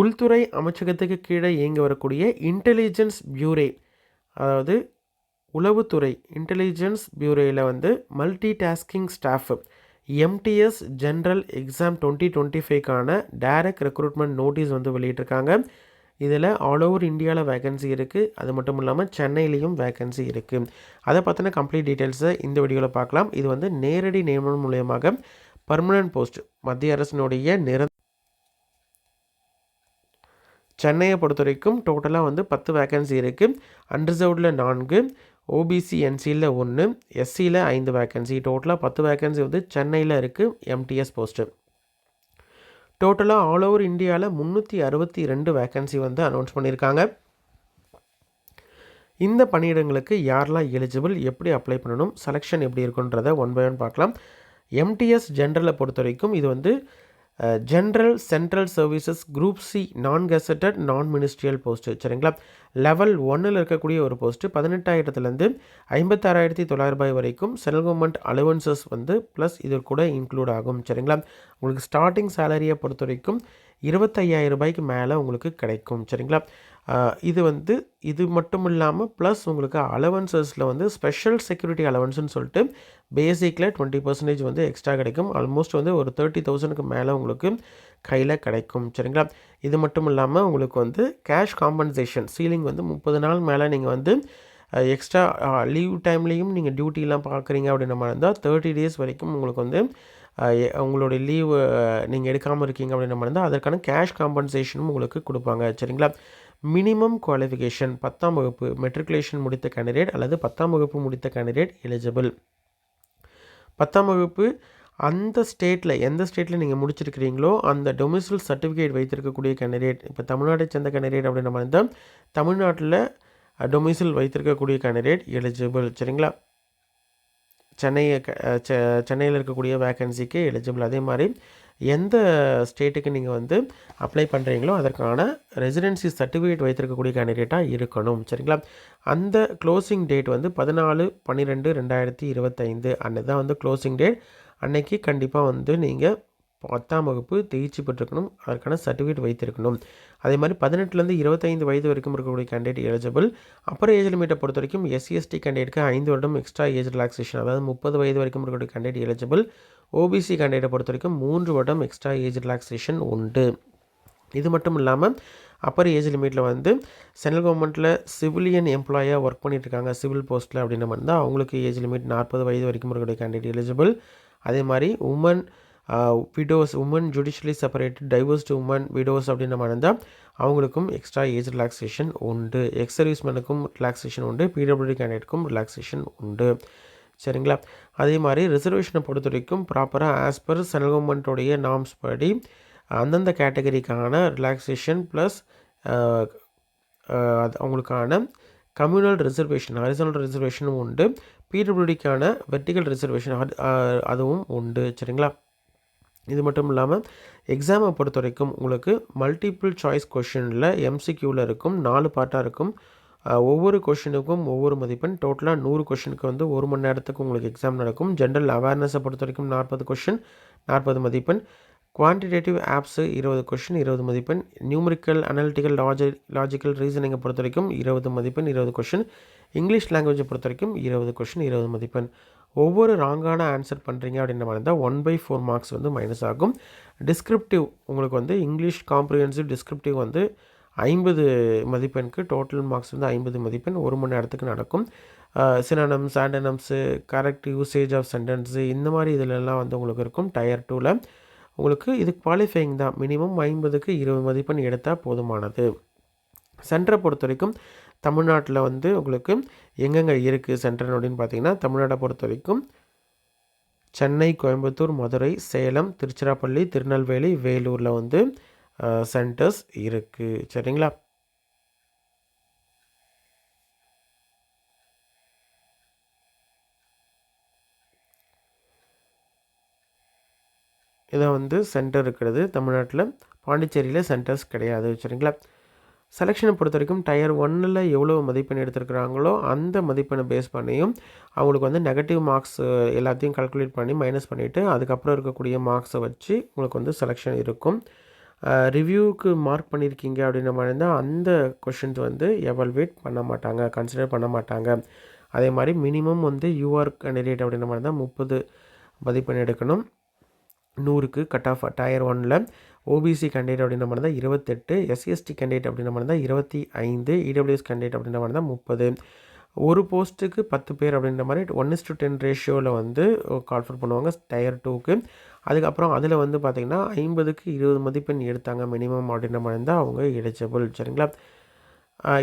உள்துறை அமைச்சகத்துக்கு கீழே இயங்கி வரக்கூடிய இன்டெலிஜென்ஸ் பியூரே அதாவது உளவுத்துறை இன்டெலிஜென்ஸ் பியூரோவில் வந்து multi tasking staff MTS general exam twenty twenty ஃபைவ்க்கான direct recruitment notice வந்து வெளியிட்டிருக்காங்க. இதில் ஆல் ஓவர் இந்தியாவில் வேகன்சி இருக்குது அது மட்டும் இல்லாமல் சென்னையிலையும் வேகன்சி இருக்குது அதை பற்றின கம்ப்ளீட் டீட்டெயில்ஸை இந்த வீடியோவில் பார்க்கலாம். இது வந்து நேரடி நியமனம் மூலயமாக பர்மனன்ட் போஸ்ட் மத்திய அரசினுடைய நிர சென்னையை பொறுத்த வரைக்கும் டோட்டலாக வந்து பத்து வேகன்சி இருக்குது அன்ரிசர்வ்டில் நான்கு ஓபிசி என்சியில் ஒன்று எஸ்சியில் ஐந்து வேகன்சி டோட்டலாக பத்து வேகன்சி வந்து சென்னையில் இருக்குது எம்டிஎஸ் போஸ்ட்டு டோட்டலாக ஆல் ஓவர் இந்தியாவில் முந்நூற்றி அறுபத்தி ரெண்டு வேகன்சி வந்து அனௌன்ஸ் பண்ணியிருக்காங்க இந்த பணியிடங்களுக்கு யாரெல்லாம் எலிஜிபிள் எப்படி அப்ளை பண்ணணும் செலெக்ஷன் எப்படி இருக்குன்றதை ஒன் பை ஒன் பார்க்கலாம். எம்டிஎஸ் ஜென்ரலை பொறுத்த வரைக்கும் இது வந்து general central services group C non gazetted non ministerial post சரிங்களா லெவல் ஒன்னில் இருக்கக்கூடிய ஒரு போஸ்ட்டு பதினெட்டாயிரத்துலேருந்து ஐம்பத்தாறாயிரத்தி தொள்ளாயிரம் ரூபாய் வரைக்கும் சென்ட்ரல் கவர்மெண்ட் அலவன்சஸ் வந்து ப்ளஸ் இது கூட இன்க்ளூட் ஆகும் சரிங்களா? உங்களுக்கு ஸ்டார்டிங் சேலரியை பொறுத்த வரைக்கும் இருபத்தையாயிரம் ரூபாய்க்கு மேலே உங்களுக்கு கிடைக்கும் சரிங்களா? இது வந்து இது மட்டும் இல்லாமல் ப்ளஸ் உங்களுக்கு அலவன்சஸில் வந்து ஸ்பெஷல் செக்யூரிட்டி அலவன்ஸ்னு சொல்லிட்டு பேசிக்கில் டுவெண்ட்டி பர்சன்டேஜ் வந்து எக்ஸ்ட்ரா கிடைக்கும். ஆல்மோஸ்ட் வந்து ஒரு தேர்ட்டி தௌசண்ட்க்கு மேலே உங்களுக்கு கையில் கிடைக்கும். சரிங்களா? இது மட்டும் இல்லாமல் உங்களுக்கு வந்து கேஷ் காம்பன்சேஷன் சீலிங் வந்து முப்பது நாள் மேலே நீங்கள் வந்து எக்ஸ்ட்ரா லீவ் டைம்லேயும் நீங்கள் டியூட்டிலாம் பார்க்குறீங்க அப்படின்ற மாதிரி இருந்தால் தேர்ட்டி டேஸ் வரைக்கும் உங்களுக்கு வந்து உங்களுடைய லீவு நீங்கள் எடுக்காமல் இருக்கீங்க அப்படின்ற மாதிரி இருந்தால் அதற்கான கேஷ் காம்பன்சேஷனும் உங்களுக்கு கொடுப்பாங்க. சரிங்களா? மினிமம் குவாலிஃபிகேஷன் பத்தாம் வகுப்பு மெட்ரிகுலேஷன் முடித்த கேண்டிடேட் அல்லது பத்தாம் வகுப்பு முடித்த கேண்டிடேட் எலிஜிபிள் பத்தாம் வகுப்பு அந்த ஸ்டேட்டில் எந்த ஸ்டேட்டில் நீங்கள் முடிச்சிருக்கிறீங்களோ அந்த டொமிசில் சர்டிஃபிகேட் வைத்திருக்கக்கூடிய கேண்டிடேட் இப்போ தமிழ்நாட்டை சேர்ந்த கேண்டிடேட் அப்படின்னு நம்ம தான் தமிழ்நாட்டில் டொமிசில் வைத்திருக்கக்கூடிய கேண்டிடேட் எலிஜிபிள் சரிங்களா? சென்னையை சென்னையில் இருக்கக்கூடிய வேக்கன்சிக்கு எலிஜிபிள் அதே மாதிரி எந்த ஸ்டேட்டுக்கு நீங்கள் வந்து அப்ளை பண்ணுறீங்களோ அதற்கான ரெசிடென்சி சர்டிஃபிகேட் வைத்திருக்கக்கூடிய கேண்டிடேட்டாக இருக்கணும். சரிங்களா? அந்த க்ளோசிங் டேட் வந்து பதினாலு பன்னிரெண்டு ரெண்டாயிரத்தி இருபத்தைந்து அன்னைக்கு தான் வந்து க்ளோசிங் டேட் அன்னைக்கு கண்டிப்பாக வந்து நீங்கள் பத்தாம் வகுப்பு தேர்ச்சி பெற்றிருக்கணும். அதற்கான சர்டிஃபிகேட் வைத்திருக்கணும். அதே மாதிரி பதினெட்டுலேருந்து இருபத்தைந்து வயது வரைக்கும் இருக்கக்கூடிய கேண்டிடேட் எலிஜிபிள் அப்புறம் ஏஜ் லிமிட்டை பொறுத்த வரைக்கும் எஸ்சிஎஸ்டி கேண்டிடேட்க்கு ஐந்து வருடம் எக்ஸ்ட்ரா ஏஜ் ரிலாக்ஸேஷன் அதாவது முப்பது வயது வரைக்கும் இருக்கக்கூடிய கேண்டிடேட் எலிஜிபிள் ஓபிசி கேண்டிடேட்டை பொறுத்த வரைக்கும் மூன்று வருடம் எக்ஸ்ட்ரா ஏஜ் ரிலாக்ஸேஷன் உண்டு. இது மட்டும் இல்லாமல் அப்பர் ஏஜ் லிமிட்டில் வந்து சென்ட்ரல் கவர்மெண்ட்டில் சிவிலியன் எம்ப்ளாயாக ஒர்க் பண்ணிட்டுருக்காங்க சிவில் போஸ்ட்டில் அப்படின்னு வந்தால் அவங்களுக்கு ஏஜ் லிமிட் நாற்பது வயது வரைக்கும் இருக்கக்கூடிய கேண்டிடேட் எலிஜிபிள் அதே மாதிரி women widows women judicially separated divorced women widows அப்படின்னு மாதிரி இருந்தால் அவங்களுக்கும் எக்ஸ்ட்ரா ஏஜ் ரிலாக்ஸேஷன் உண்டு. எக்ஸ் சர்வீஸ்மேனுக்கும் ரிலாக்ஸேஷன் உண்டு. பிடபிள்யூடி கேண்டிடேட்டுக்கும் ரிலாக்ஸேஷன் உண்டு. சரிங்களா? அதே மாதிரி ரிசர்வேஷனை பொறுத்த வரைக்கும் ப்ராப்பராக ஆஸ் பர் சென்ட்ரல் கவர்மெண்ட்டோடைய நாம்ஸ் படி அந்தந்த கேட்டகரிக்கான ரிலாக்ஸேஷன் ப்ளஸ் அது அவங்களுக்கான கம்யூனல் ரிசர்வேஷன் ஹரிசனல் ரிசர்வேஷனும் உண்டு. பிடபிள்யூடிக்கான வெர்டிகல் ரிசர்வேஷன் அதுவும் உண்டு. சரிங்களா? இது மட்டும் இல்லாமல் எக்ஸாமை பொறுத்த வரைக்கும் உங்களுக்கு மல்டிபிள் சாய்ஸ் கொஷினில் எம்சிக்யூவில் இருக்கும் நாலு பார்ட்டாக இருக்கும். ஒவ்வொரு கொஷினுக்கும் ஒவ்வொரு மதிப்பெண். டோட்டலாக நூறு கொஷினுக்கு வந்து ஒரு மணி நேரத்துக்கு உங்களுக்கு எக்ஸாம் நடக்கும். ஜென்ரல் அவேர்னஸை பொறுத்த வரைக்கும் நாற்பது கொஷின் நாற்பது மதிப்பெண். குவான்டிடேட்டிவ் ஆப்ஸு இருபது கொஷின் இருபது மதிப்பெண். நியூமரிக்கல் அனாலிட்டிக்கல் லாஜி லாஜிக்கல் ரீசனிங்கை பொறுத்த வரைக்கும் இருபது மதிப்பெண் இருபது கொஷின். இங்கிலீஷ் லாங்குவேஜை பொறுத்த வரைக்கும் இருபது கொஷின் இருபது மதிப்பெண். ஒவ்வொரு ராங்கான ஆன்சர் பண்ணுறீங்க அப்படின்ற மாதிரி இருந்தால் ஒன் பை ஃபோர் மார்க்ஸ் வந்து மைனஸ் ஆகும். டிஸ்கிரிப்டிவ் உங்களுக்கு வந்து இங்கிலீஷ் காம்ப்ரிஹென்சிவ் டிஸ்கிரிப்டிவ் வந்து ஐம்பது மதிப்பெண்க்கு டோட்டல் மார்க்ஸ் வந்து ஐம்பது மதிப்பெண் ஒரு மணி நேரத்துக்கு நடக்கும். Synonyms antonyms correct usage of sentence இந்த மாதிரி இதிலெல்லாம் வந்து உங்களுக்கு இருக்கும் டயர் டூவில் உங்களுக்கு இது குவாலிஃபைங் தான். மினிமம் ஐம்பதுக்கு இருபது மதிப்பெண் எடுத்தால் போதுமானது. சென்டரை பொறுத்த வரைக்கும் தமிழ்நாட்டில் வந்து உங்களுக்கு எங்கெங்கே இருக்குது சென்டர் அப்படின்னு பார்த்தீங்கன்னா தமிழ்நாட்டை பொறுத்த வரைக்கும் சென்னை கோயம்புத்தூர் மதுரை சேலம் திருச்சிராப்பள்ளி திருநெல்வேலி வேலூரில் வந்து சென்டர்ஸ் இருக்குது சரிங்களா? இதை வந்து சென்டர் இருக்கிறது. தமிழ்நாட்டில் பாண்டிச்சேரியில் சென்டர்ஸ் கிடையாது. சரிங்களா? செலெக்ஷனை பொறுத்த வரைக்கும் டயர் ஒன்னில் எவ்வளோ மதிப்பெண் எடுத்திருக்கிறாங்களோ அந்த மதிப்பெண்ணை பேஸ் பண்ணியும் அவங்களுக்கு வந்து நெகட்டிவ் மார்க்ஸ் எல்லாத்தையும் கல்குலேட் பண்ணி மைனஸ் பண்ணிவிட்டு அதுக்கப்புறம் இருக்கக்கூடிய மார்க்ஸை வச்சு உங்களுக்கு வந்து செலெக்ஷன் இருக்கும். ரிவ்யூவுக்கு மார்க் பண்ணியிருக்கீங்க அப்படின்ற மாதிரி இருந்தால் அந்த கொஷின்ஸ் வந்து எவல்வேட் பண்ண மாட்டாங்க கன்சிடர் பண்ண மாட்டாங்க. அதே மாதிரி மினிமம் வந்து யூஆர் கேண்டிடேட் அப்படின்ற மாதிரி தான் முப்பது மதிப்பெண் எடுக்கணும். நூறுக்கு கட் ஆஃப் டயர் ஒனில் ஓபிசி கேண்டிடேட் அப்படின்ற மாதிரி தான் இருபத்தெட்டு. எஸ்சிஎஸ்டி கேண்டிடேட் அப்படின்ற மாதிரி தான் இருபத்தி ஐந்து. இடபிள்யூஎஸ் கேண்டிடேட் அப்படின்ற மாதிரி தான் முப்பது. ஒரு போஸ்ட்டுக்கு பத்து பேர் அப்படின்ற மாதிரி ஒன் இஸ் டு டென் ரேஷியோவில் வந்து கால்ஃபர் பண்ணுவாங்க டயர் டூக்கு அதுக்கப்புறம் அதில் வந்து பார்த்திங்கன்னா ஐம்பதுக்கு இருபது மதிப்பெண் எடுத்தாங்க. மினிமம் அப்படின்ற மாதிரி இருந்தால் அவங்க எலிஜிபிள் சரிங்களா?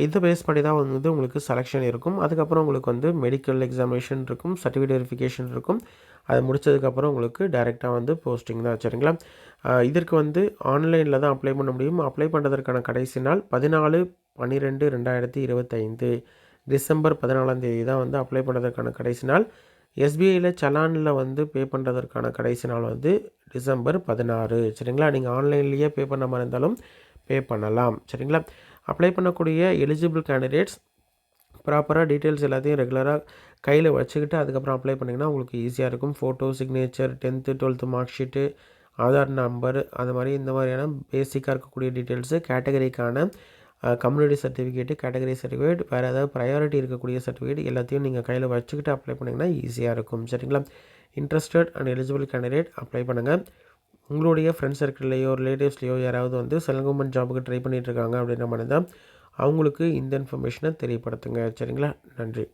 இதை பேஸ் பண்ணி தான் வந்து உங்களுக்கு செலெக்ஷன் இருக்கும். அதுக்கப்புறம் உங்களுக்கு வந்து மெடிக்கல் எக்ஸாமினேஷன் இருக்கும் சர்டிஃபிகேட் வெரிஃபிகேஷன் இருக்கும். அது முடிச்சதுக்கப்புறம் உங்களுக்கு டைரெக்டாக வந்து போஸ்டிங் தான். சரிங்களா? இதற்கு வந்து ஆன்லைனில் தான் அப்ளை பண்ண முடியும். அப்ளை பண்ணுறதற்கான கடைசி நாள் பதினாலு பன்னிரெண்டு ரெண்டாயிரத்தி இருபத்தைந்து. டிசம்பர் பதினாலாம் தேதி தான் வந்து அப்ளை பண்ணுறதுக்கான கடைசி நாள். எஸ்பிஐயில் சலானில் வந்து பே பண்ணுறதற்கான கடைசி நாள் வந்து டிசம்பர் பதினாறு. சரிங்களா? நீங்கள் ஆன்லைன்லேயே பே பண்ண மாதிரி இருந்தாலும் பே பண்ணலாம். சரிங்களா? அப்ளை பண்ணக்கூடிய எலிஜிபிள் கேண்டிடேட்ஸ் ப்ராப்பராக டீட்டெயில்ஸ் எல்லாத்தையும் ரெகுலராக கையில் வச்சுக்கிட்டு அதுக்கப்புறம் அப்ளை பண்ணிங்கன்னா உங்களுக்கு ஈஸியாக இருக்கும். Photo signature tenth twelfth mark sheet Aadhaar number அது மாதிரி இந்த மாதிரியான பேசிக்காக இருக்கக்கூடிய டீட்டெயில்ஸு கேட்டகரிக்கான கம்யூனிட்டி சர்டிஃபிகேட்டு கேட்டகரி சர்டிஃபிகேட் வேறு ஏதாவது ப்ரையாரிட்டி இருக்கக்கூடிய சர்டிஃபிகேட் எல்லாத்தையும் நீங்கள் கையில் வச்சுக்கிட்டு அப்ளை பண்ணிங்கன்னா ஈஸியாக இருக்கும். சரிங்களா? Interested and eligible candidate apply பண்ணுங்கள் உங்களுடைய ஃப்ரெண்ட்ஸ் சர்க்கிள்லேயோ ரிலேட்டிவ்ஸ்லேயோ யாராவது வந்து சென்ட்ரல் கவர்மெண்ட் ஜாபுக்கு ட்ரை பண்ணிகிட்ருக்காங்க அப்படின்ற மாதிரி தான் அவங்களுக்கு இந்த இன்ஃபர்மேஷனை தெரியப்படுத்துங்க. சரிங்களா? நன்றி.